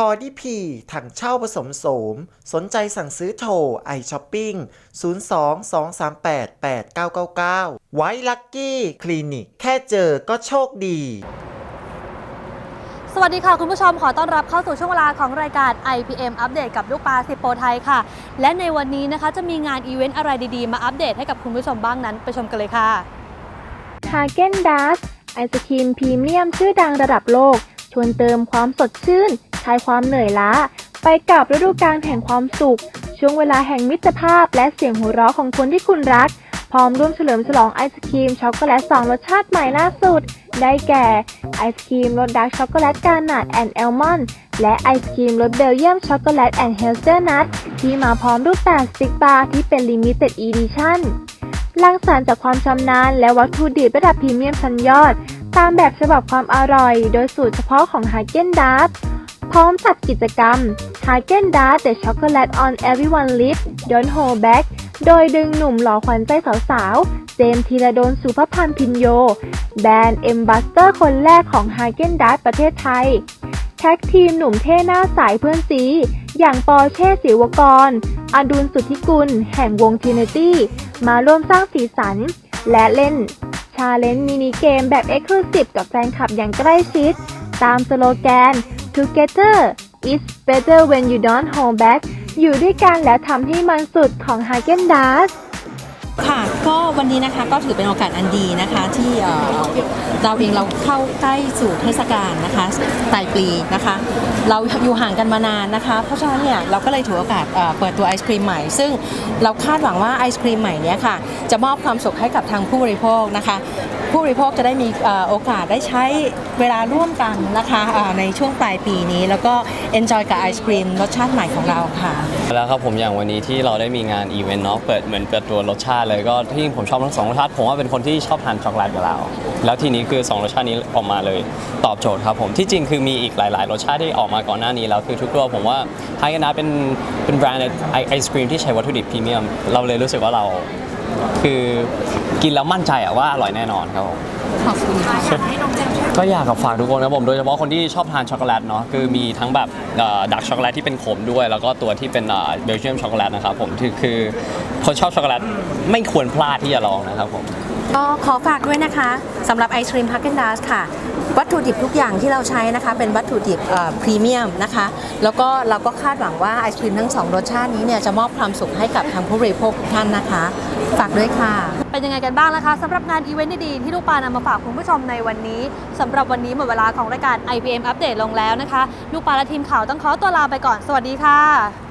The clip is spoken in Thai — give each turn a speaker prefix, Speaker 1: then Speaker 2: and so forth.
Speaker 1: คอดีพีถังเช่าผสมโสม สนใจสั่งซื้อโทรไอช้อปปิ้ง 02-238-8999 ไว้ลักกี้คลินิก แค่เจอก็โชคดี
Speaker 2: สวัสดีค่ะ คุณผู้ชมขอต้อนรับเข้าสู่ช่วงเวลาของรายการ IPM อัปเดตกับลูกปลาสิบโปรไทยค่ะ และในวันนี้นะคะจะมีงานอีเวนต์อะไรดีๆ มาอัปเดตให้กับคุณผู้ชมบ้างนั้น ไปชมกันเลยค่ะ
Speaker 3: ฮาเกนดัสไอศครีมพรีเมียมชื่อดังระดับโลก ชวนเติมความสดชื่นค ลายความเหนื่อยล้า ไปกับฤดูกาลแห่งความสุข ช่วงเวลาแห่งมิตรภาพ และเสียงหัวเราะของคนที่คุณรัก พร้อมร่วมเฉลิมฉลองไอศครีมช็อกโกแลตสองรสชาติใหม่ล่าสุด ได้แก่ไอศครีมรสดาร์กช็อกโกแลตกานาดแอนด์แอลมอนด์และไอศครีมรสเบลเยียมช็อกโกแลตแอนด์เฮลเซอร์นัทที่มาพร้อมรูปแบบสติ๊กบาร์ที่เป็นลิมิเต็ดอีดิชั่นรังสรรค์จากความชำนาญและวัตถุดิบระดับพรีเมียมชั้นยอด ตามแบบฉบับความอร่อย โดยสูตรเฉพาะของ h a g e n d a z พร้อมจัดกิจกรรม h a g e n d a z The Chocolate on Everyone Lips Don't Hold Back โดยดึงหนุ่มหล่อขวัญใจสาวๆ เจมส์ธีรดลสุภพันธ์พินโย แบรนด์เอ็มบัสเตอร์คนแรกของ h a g e n d a z ประเทศไทย แท็กทีมหนุ่มเท่หน้าสายเพื่อนซี อย่างปอเช่ศิวกร อดุลสุทธิกุล แห่งวงทีเนตี้ มาร่วมสร้างสีสัน และเล่นชาเลนจ์มินิเกมแบบ e x c l u s i v e กับแฟนคลับอย่างใกล้ชิด ตามสโลแกน Together it's better when you don't hold back อยู่ด้วยกันแล้วทำให้มันสุดของ h a g e n d a z
Speaker 4: ค่ะก็วันนี้นะคะก็ถือเป็นโอกาสอันดีนะคะที่เราเองเราเข้าใกล้สู่เทศกาลนะคะปลายปีนะคะ เราอยู่ห่างกันมานานนะคะ เพราะฉะนั้นเนี่ยเราก็เลยถือโอกาสเปิดตัวไอศครีมใหม่ ซึ่งเราคาดหวังว่าไอศครีมใหม่เนี้ยค่ะจะมอบความสุขให้กับทางผู้บริโภคนะคะผู้บริโภคจะได้มีโอกาสได้ใช้เวลาร่วมกันนะคะในช่วงปลายปีนี้ แล้วก็ enjoy กับไอศครีมรสชาติใหม่ของเราค่ะ
Speaker 5: แล้วครับผมอย่างวันนี้ที่เราได้มีงานอีเวนต์เนาะเปิดเหมือนเปิดตัวรสชาติเลยก็ที่ผมชอบทั้งสองรสชาติผมว่าเป็นคนที่ชอบทานช็อกโกแลตอยู่แล้วแล้วทีนี้คือสองรสชาตินี้ออกมาเลยตอบโจทย์ครับผมที่จริงคือมีอีกหลาย ๆ รสชาติที่ออกมาก่อนหน้านี้แล้วคือทุกตัวผมว่าไฮกันนะเป็นเป็นแบรนด์ไอไอศครีมที่ใช้วัตถุดิบพรีเมียมเราเลยรู้สึกว่าเราคือกินแล้วมั่นใจอะว่าอร่อยแน่นอนครับผม
Speaker 4: ขอบคุณค่ะก็อ
Speaker 5: ก็อยากกับฝากทุกคนครับผมโดยเฉพาะคนที่ชอบทานช็อกโกแลตเนาะคือมีทั้งแบบดักช็อกโกแลตที่เป็นขมด้วย แล้วก็ตัวที่เป็นเบลเยียมช็อกโกแลตนะครับผมคือคือคนชอบช็อกโกแลตไม่ควรพลาดที่จะลองนะครับผม
Speaker 4: ก็ขอฝากด้วยนะคะสำหรับไอศครีมฮักเกนดัสค่ะ วัตถุดิบทุกอย่างที่เราใช้นะคะ เป็นวัตถุดิบพรีเมียมนะคะ แล้วก็เราก็คาดหวังว่าไอศครีมทั้งสองรสชาตินี้เนี่ยจะมอบความสุขให้กับทางผู้บริโภคทุกท่านนะคะ ฝากด้วยค่ะ
Speaker 2: เป็นยังไงกันบ้างนะคะสำหรับงานอีเวนต์ดีๆที่ลูกปลานำมาฝากคุณผู้ชมในวันนี้สำหรับวันนี้หมดเวลาของรายการ IPM อัปเดตลงแล้วนะคะ ลูกปลาและทีมข่าวต้องขอตัวลาไปก่อนสวัสดีค่ะ